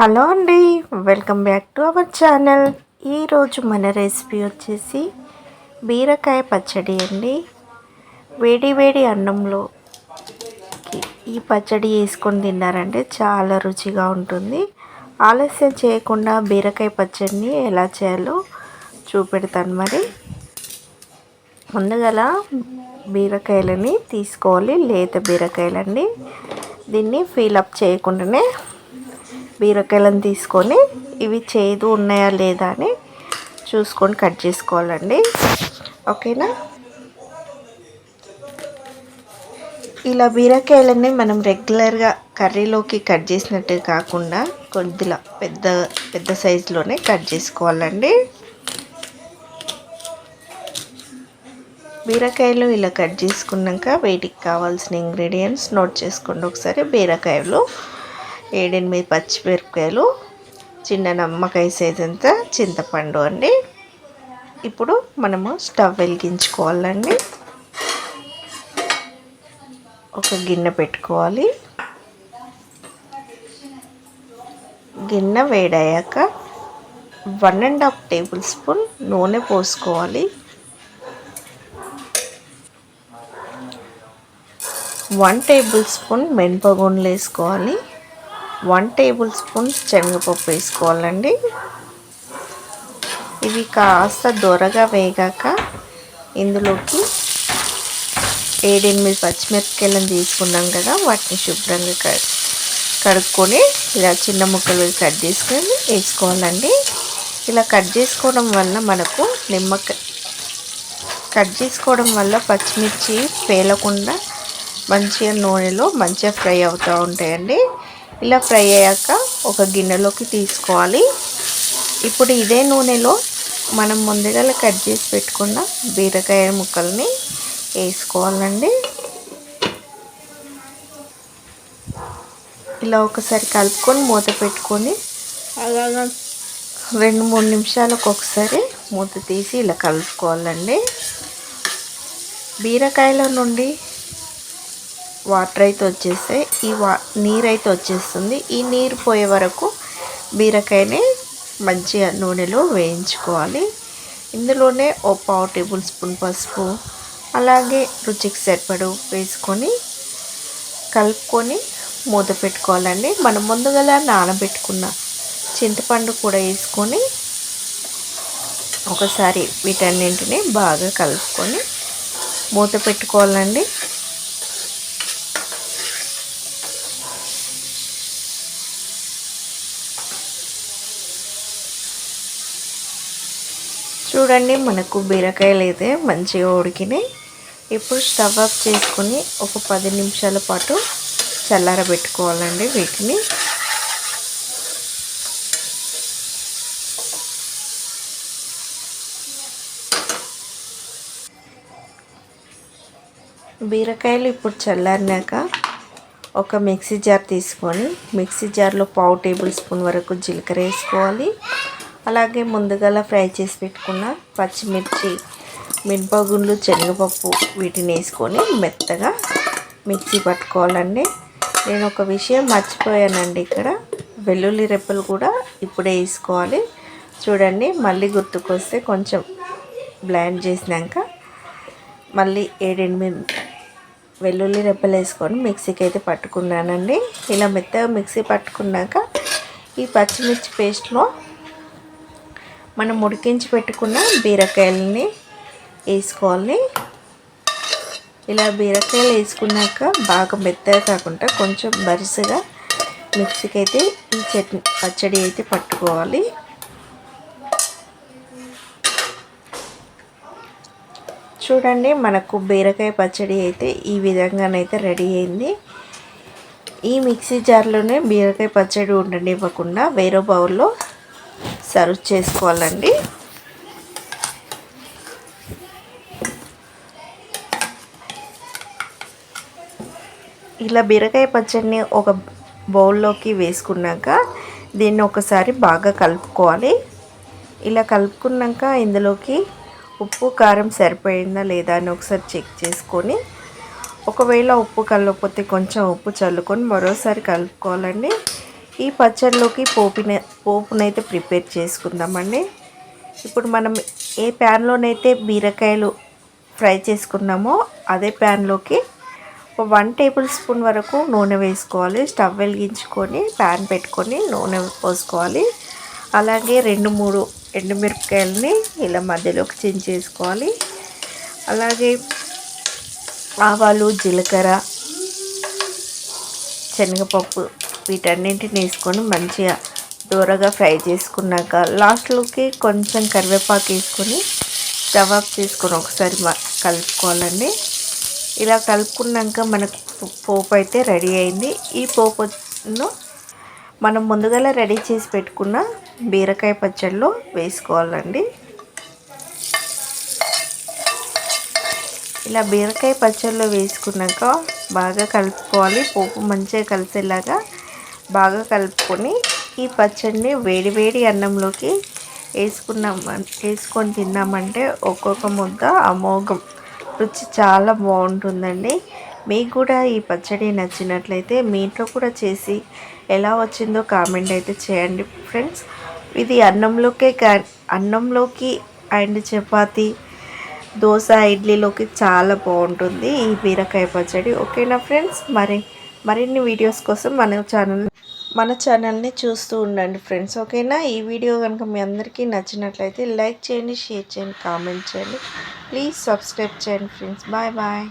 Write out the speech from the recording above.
Hello అండి welcome back to our channel. ఈరోజు మన రెసిపీ వచ్చేసి బీరకాయ పచ్చడి అండి. వేడి వేడి అన్నంలో ఈ పచ్చడి వేసుకొని తిన్నారంటే చాలా రుచిగా ఉంటుంది. ఆలస్యం చేయకుండా బీరకాయ పచ్చడిని ఎలా చేయాలో చూపెడతాను మరి. ముందుగల బీరకాయలని తీసుకోవాలి లేత బీరకాయలండి. దీన్ని ఫీలప్ చేయకుండానే బీరకాయలను తీసుకొని ఇవి చేదు ఉన్నాయా లేదా అని చూసుకొని కట్ చేసుకోవాలండి. ఓకేనా? ఇలా బీరకాయలన్నీ మనం రెగ్యులర్గా కర్రీలోకి కట్ చేసినట్టు కాకుండా కొద్దిలా పెద్ద పెద్ద సైజులోనే కట్ చేసుకోవాలండి. బీరకాయలు ఇలా కట్ చేసుకున్నాక వేటికి కావాల్సిన ఇంగ్రీడియంట్స్ నోట్ చేసుకోండి. ఒకసారి బీరకాయలు ఏడెనిమిది పచ్చిమిరపకాయలు చిన్న నమ్మకాయ సైజ్ అంత చింతపండు అండి. ఇప్పుడు మనము స్టవ్ వెలిగించుకోవాలండి. ఒక గిన్నె పెట్టుకోవాలి. గిన్నె వేడయ్యాక one and half tablespoon నూనె పోసుకోవాలి. వన్ టేబుల్ స్పూన్ మినపగుండ్లు వేసుకోవాలి. వన్ టేబుల్ స్పూన్ శనగపప్పు వేసుకోవాలండి. ఇవి కాస్త దొరగా వేగాక ఇందులోకి ఏడెనిమిది పచ్చిమిరపకాయలను తీసుకున్నాం కదా వాటిని శుభ్రంగా కడుక్కొని ఇలా చిన్న ముక్కలు కట్ చేసుకొని వేసుకోవాలండి. ఇలా కట్ చేసుకోవడం వల్ల మనకు నిమ్మకాయ కట్ చేసుకోవడం వల్ల పచ్చిమిర్చి పేలకుండా మంచిగా నూనెలో మంచిగా ఫ్రై అవుతూ ఉంటాయండి. ఇలా ఫ్రై అయ్యాక ఒక గిన్నెలోకి తీసుకోవాలి. ఇప్పుడు ఇదే నూనెలో మనం ముందుగా కట్ చేసి పెట్టుకున్న బీరకాయ ముక్కల్ని వేసుకోవాలండి. ఇలా ఒకసారి కలుపుకొని మూత పెట్టుకొని రెండు మూడు నిమిషాలకు ఒకసారి మూత తీసి ఇలా కలుపుకోవాలండి. బీరకాయల నుండి వాటర్ అయితే వచ్చేస్తే ఈ వా నీరు అయితే వచ్చేస్తుంది. ఈ నీరు పోయే వరకు బీరకాయని మంచిగా నూనెలో వేయించుకోవాలి. ఇందులోనే ఓ పావు టేబుల్ స్పూన్ పసుపు అలాగే రుచికి సరిపడు వేసుకొని కలుపుకొని మూత పెట్టుకోవాలండి. మనం ముందుగా నానబెట్టుకున్న చింతపండు కూడా వేసుకొని ఒకసారి వీటన్నింటిని బాగా కలుపుకొని మూత పెట్టుకోవాలండి. చూడండి మనకు బీరకాయలు అయితే మంచిగా ఉడికినాయి. ఇప్పుడు స్టవ్ ఆఫ్ చేసుకొని ఒక పది నిమిషాల పాటు చల్లారబెట్టుకోవాలండి వీటిని. బీరకాయలు ఇప్పుడు చల్లారినాక ఒక మిక్సీ జార్ తీసుకొని మిక్సీ జార్లో పావు టేబుల్ స్పూన్ వరకు జీలకర్ర వేసుకోవాలి. అలాగే ముందుగా ఫ్రై చేసి పెట్టుకున్న పచ్చిమిర్చి మినపగుండ్లు శనగపప్పు వీటిని వేసుకొని మెత్తగా మిక్సీ పట్టుకోవాలండి. నేను ఒక విషయం మర్చిపోయానండి ఇక్కడ. వెల్లుల్లి రెప్పలు కూడా ఇప్పుడే వేసుకోవాలి. చూడండి మళ్ళీ గుర్తుకొస్తే కొంచెం బ్లాండ్ చేసినాక మళ్ళీ ఏడెనిమిది వెల్లుల్లి రెప్పలు వేసుకొని మిక్సీకి అయితే పట్టుకున్నానండి. ఇలా మెత్తగా మిక్సీ పట్టుకున్నాక ఈ పచ్చిమిర్చి పేస్ట్లో మనం ఉడికించి పెట్టుకున్న బీరకాయలని వేసుకోవాలి. ఇలా బీరకాయలు వేసుకున్నాక బాగా మెత్తగా కాకుండా కొంచెం బరుసుగా మిక్సీకి అయితే ఈ చట్నీ పచ్చడి అయితే పట్టుకోవాలి. చూడండి మనకు బీరకాయ పచ్చడి అయితే ఈ విధంగానైతే రెడీ అయింది. ఈ మిక్సీ జార్లోనే బీరకాయ పచ్చడి ఉండనివ్వకుండా వేరే బౌల్లో సర్వ్ చేసుకోవాలండి. ఇలా బీరకాయ పచ్చడిని ఒక బౌల్లోకి వేసుకున్నాక దీన్ని ఒకసారి బాగా కలుపుకోవాలి. ఇలా కలుపుకున్నాక ఇందులోకి ఉప్పు కారం సరిపోయిందా లేదా అని ఒకసారి చెక్ చేసుకొని ఒకవేళ ఉప్పు కలవకపోతే కొంచెం ఉప్పు చల్లుకొని మరోసారి కలుపుకోవాలండి. ఈ పచ్చడిలోకి పోపున పోపునైతే ప్రిపేర్ చేసుకుందామండి. ఇప్పుడు మనం ఏ ప్యాన్లోనైతే బీరకాయలు ఫ్రై చేసుకున్నామో అదే ప్యాన్లోకి వన్ టేబుల్ స్పూన్ వరకు నూనె వేసుకోవాలి. స్టవ్ వెలిగించుకొని ప్యాన్ పెట్టుకొని నూనె పోసుకోవాలి. అలాగే రెండు మూడు ఎండుమిరపకాయలని ఇలా మధ్యలోకి చించేసుకోవాలి అలాగే ఆవాలు జీలకర్ర శనగపప్పు వీటన్నింటిని వేసుకొని మంచిగా దూరగా ఫ్రై చేసుకున్నాక లాస్ట్లోకి కొంచెం కరివేపాకు వేసుకొని స్టవ్ ఆఫ్ చేసుకొని ఒకసారి కలుపుకోవాలండి. ఇలా కలుపుకున్నాక మనకు పోపు అయితే రెడీ అయింది. ఈ పోపును మనం ముందుగా రెడీ చేసి పెట్టుకున్న బీరకాయ పచ్చడిలో వేసుకోవాలండి. ఇలా బీరకాయ పచ్చడిలో వేసుకున్నాక బాగా కలుపుకోవాలి. పోపు మంచిగా కలిసేలాగా బాగా కలుపుకొని ఈ పచ్చడిని వేడి వేడి అన్నంలోకి వేసుకున్నాం వేసుకొని తిన్నామంటే ఒక్కొక్క ముద్ద అమోఘం. రుచి చాలా బాగుంటుందండి. మీకు కూడా ఈ పచ్చడి నచ్చినట్లయితే మీ ఇంట్లో కూడా చేసి ఎలా వచ్చిందో కామెంట్ అయితే చేయండి ఫ్రెండ్స్. ఇది అన్నంలోకే కా అన్నంలోకి అండ్ చపాతి దోశ ఇడ్లీలోకి చాలా బాగుంటుంది ఈ బీరకాయ పచ్చడి. ఓకేనా ఫ్రెండ్స్? మరి మరిన్ని వీడియోస్ కోసం మన ఛానల్ మన ఛానల్ని చూస్తూ ఉండండి ఫ్రెండ్స్ ఓకేనా ఈ వీడియో కనుక మీ అందరికీ నచ్చినట్లయితే లైక్ చేయండి షేర్ చేయండి కామెంట్ చేయండి. ప్లీజ్ సబ్స్క్రైబ్ చేయండి ఫ్రెండ్స్ బాయ్ బాయ్